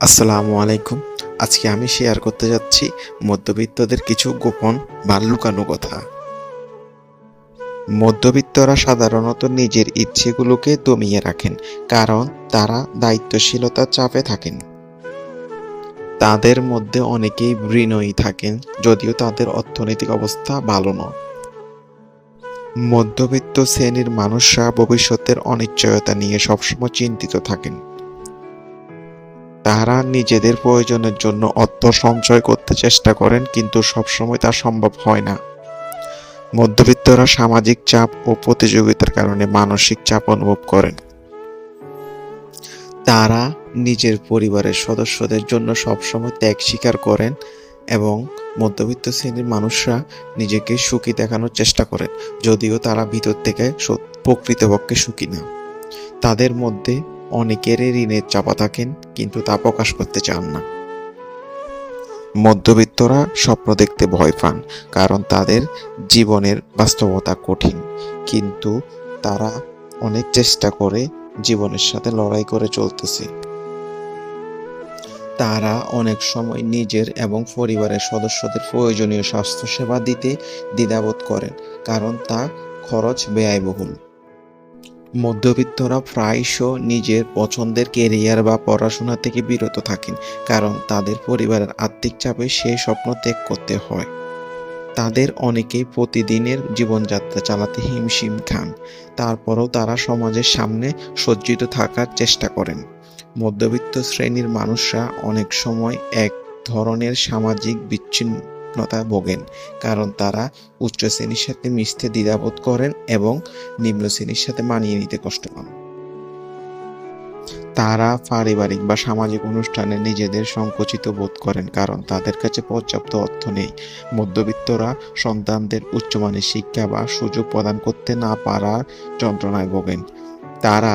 আসসালামু আলাইকুম। আজকে আমি শেয়ার করতে যাচ্ছি মধ্যবিত্তদের কিছু গোপন বা লুকানো কথা। মধ্যবিত্তরা সাধারণত নিজের ইচ্ছেগুলোকে দমিয়ে রাখেন, কারণ তারা দায়িত্বশীলতার চাপে থাকেন। তাদের মধ্যে অনেকেই ঋণই থাকেন, যদিও তাদের অর্থনৈতিক অবস্থা ভালো নয়। মধ্যবিত্ত শ্রেণির মানুষরা ভবিষ্যতের অনিশ্চয়তা নিয়ে সবসময় চিন্তিত থাকেন। তারা নিজেদের প্রয়োজনের জন্য অর্থ সঞ্চয় করতে চেষ্টা করেন, কিন্তু সবসময় তা সম্ভব হয় না। মধ্যবিত্তরা সামাজিক চাপ ও প্রতিযোগিতার কারণে মানসিক চাপ অনুভব করেন। তারা নিজের পরিবারের সদস্যদের জন্য সবসময় ত্যাগ স্বীকার করেন এবং মধ্যবিত্ত শ্রেণির মানুষরা নিজেকে সুখী দেখানোর চেষ্টা করেন, যদিও তারা ভিতর থেকে প্রকৃতপক্ষে সুখী না। তাদের মধ্যে অনেকেরই ঋণের চাপা থাকেন, কিন্তু তা প্রকাশ করতে চান না। মধ্যবিত্তরা স্বপ্ন দেখতে ভয় পান, কারণ তাদের জীবনের বাস্তবতা কঠিন। কিন্তু তারা অনেক চেষ্টা করে জীবনের সাথে লড়াই করে চলতেছে। তারা অনেক সময় নিজের এবং পরিবারের সদস্যদের প্রয়োজনীয় স্বাস্থ্যসেবা দিতে দ্বিধাবোধ করেন, কারণ তা খরচ ব্যয়বহুল। মধ্যবিত্তরা প্রায়শ নিজের পছন্দের কেরিয়ার বা পড়াশোনা থেকে বিরত থাকেন, কারণ তাদের পরিবারের আর্থিক চাপে সেই স্বপ্ন ত্যাগ করতে হয়। তাদের অনেকেই প্রতিদিনের জীবনযাত্রা চালাতে হিমশিম খান, তারপরও তারা সমাজের সামনে সজ্জিত থাকার চেষ্টা করেন। মধ্যবিত্ত শ্রেণির মানুষরা অনেক সময় এক ধরনের সামাজিক বিচ্ছিন্নতা ভোগেন, কারণ তারা উচ্চ শ্রেণির সাথে মিশতে দ্বিধাবোধ করেন এবং নিম্ন শ্রেণির সাথে মানিয়ে নিতে কষ্ট পান। তারা পারিবারিক বা সামাজিক অনুষ্ঠানে নিজেদের সংকুচিত বোধ করেন, কারণ তাদের কাছে পর্যাপ্ত অর্থ নেই। মধ্যবিত্তরা সন্তানদের উচ্চমানের শিক্ষা বা সুযোগ প্রদান করতে না পারার যন্ত্রণায় ভোগেন। তারা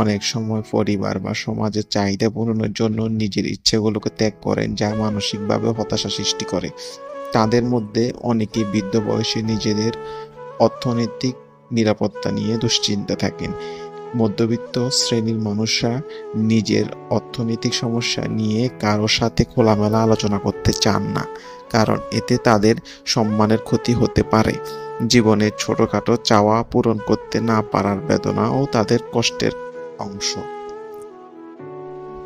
অনেক সময় পরিবার বা সমাজের চাহিদা পূরণের জন্য নিজের ইচ্ছেগুলোকে ত্যাগ করেন, যা মানসিকভাবে হতাশা সৃষ্টি করে। তাদের মধ্যে অনেকে বৃদ্ধ বয়সে নিজেদের অর্থনৈতিক নিরাপত্তা নিয়ে দুশ্চিন্তা থাকেন। মধ্যবিত্ত শ্রেণির মানুষরা নিজের অর্থনৈতিক সমস্যা নিয়ে কারও সাথে খোলামেলা আলোচনা করতে চান না, কারণ এতে তাদের সম্মানের ক্ষতি হতে পারে। জীবনের ছোটখাটো চাওয়া পূরণ করতে না পারার বেদনাও তাদের কষ্টের অংশ।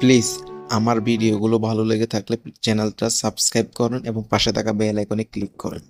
প্লিজ আমার ভিডিওগুলো ভালো লেগে থাকলে চ্যানেলটা সাবস্ক্রাইব করুন এবং পাশে থাকা বেল আইকনে ক্লিক করুন।